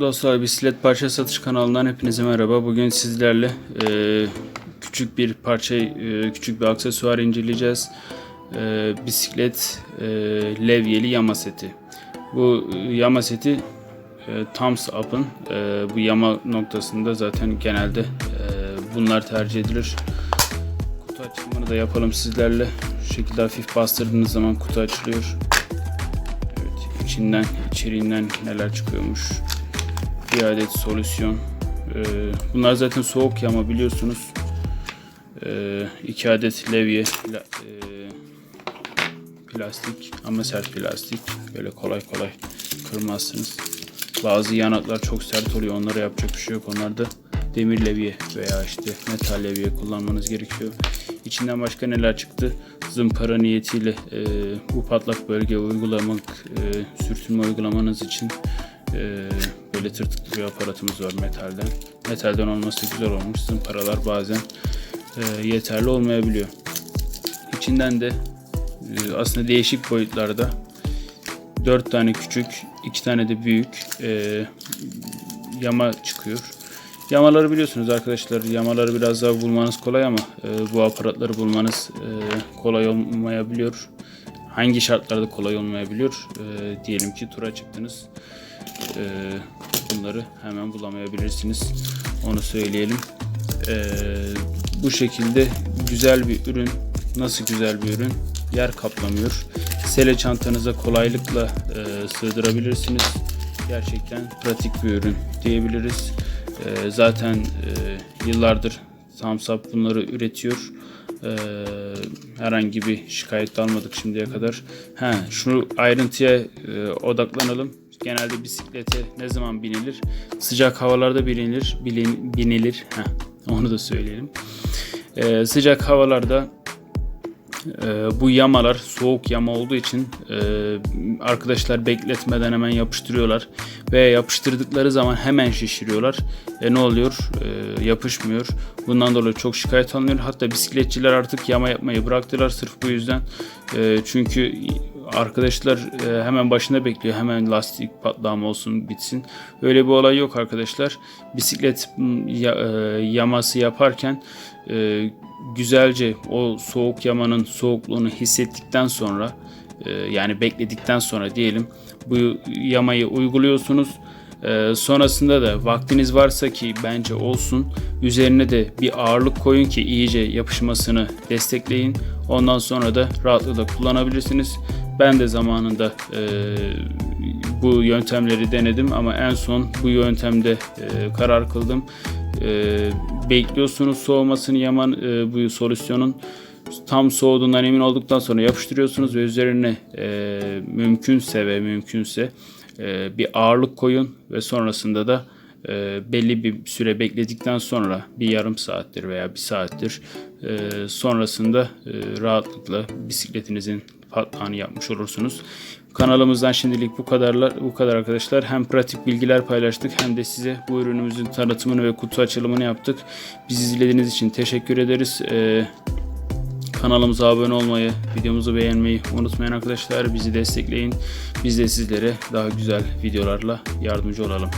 Dostlar bisiklet parça satış kanalından hepinize merhaba. Bugün sizlerle e, küçük bir parça, e, küçük bir aksesuar inceleyeceğiz. E, bisiklet e, levyeli yama seti. Bu e, yama seti e, Thumbs Up'ın e, bu yama noktasında zaten genelde bunlar tercih edilir. Kutu açılımını da yapalım sizlerle. Şu şekilde hafif bastırdığınız zaman kutu açılıyor. Evet, içinden, içeriğinden neler çıkıyormuş bir adet solüsyon. Ee, bunlar zaten soğuk yama biliyorsunuz. Ee, iki adet levye pla- e, plastik ama sert plastik. Böyle kolay kolay kırmazsınız. Bazı yanaklar çok sert oluyor. Onlara yapacak bir şey yok. Onlarda demir levye veya işte metal levye kullanmanız gerekiyor. İçinden başka neler çıktı? Zımpara niyetiyle e, bu patlak bölgeye uygulamak, e, sürtünme uygulamanız için e, böyle tırtıklı bir aparatımız var metalden. Metalden olması güzel olmuş. Zımparalar bazen e, yeterli olmayabiliyor. İçinden de e, aslında değişik boyutlarda 4 tane küçük, 2 tane de büyük e, yama çıkıyor. Yamaları biliyorsunuz arkadaşlar. Yamaları biraz daha bulmanız kolay ama e, bu aparatları bulmanız e, kolay olmayabiliyor. Hangi şartlarda kolay olmayabiliyor? E, diyelim ki tura çıktınız. E, bunları hemen bulamayabilirsiniz. Onu söyleyelim. E, bu şekilde güzel bir ürün. Nasıl güzel bir ürün? Yer kaplamıyor. Sele çantanıza kolaylıkla e, sığdırabilirsiniz. Gerçekten pratik bir ürün diyebiliriz. E, zaten e, yıllardır Samsung bunları üretiyor. E, herhangi bir şikayet almadık şimdiye kadar. Ha, şu ayrıntıya e, odaklanalım. Genelde bisiklete ne zaman binilir? Sıcak havalarda binilir. Binilir. Ha, onu da söyleyelim. E, sıcak havalarda ee, bu yamalar soğuk yama olduğu için e, arkadaşlar bekletmeden hemen yapıştırıyorlar ve yapıştırdıkları zaman hemen şişiriyorlar. E, ne oluyor? E, yapışmıyor. Bundan dolayı çok şikayet alınıyor. Hatta bisikletçiler artık yama yapmayı bıraktılar sırf bu yüzden. E, çünkü arkadaşlar e, hemen başında bekliyor. Hemen lastik patlama olsun bitsin. Öyle bir olay yok arkadaşlar. Bisiklet e, yaması yaparken e, güzelce o soğuk yamanın soğukluğunu hissettikten sonra yani bekledikten sonra diyelim bu yamayı uyguluyorsunuz. Sonrasında da vaktiniz varsa ki bence olsun üzerine de bir ağırlık koyun ki iyice yapışmasını destekleyin. Ondan sonra da rahatlıkla kullanabilirsiniz. Ben de zamanında e, bu yöntemleri denedim ama en son bu yöntemde e, karar kıldım. E, bekliyorsunuz soğumasını yaman e, bu solüsyonun tam soğuduğundan emin olduktan sonra yapıştırıyorsunuz ve üzerine e, mümkünse ve mümkünse e, bir ağırlık koyun ve sonrasında da e, belli bir süre bekledikten sonra bir yarım saattir veya bir saattir e, sonrasında e, rahatlıkla bisikletinizin patlağını yapmış olursunuz. Kanalımızdan şimdilik bu kadarlar bu kadar arkadaşlar. Hem pratik bilgiler paylaştık hem de size bu ürünümüzün tanıtımını ve kutu açılımını yaptık. Bizi izlediğiniz için teşekkür ederiz. Ee, kanalımıza abone olmayı, videomuzu beğenmeyi unutmayın arkadaşlar. Bizi destekleyin. Biz de sizlere daha güzel videolarla yardımcı olalım.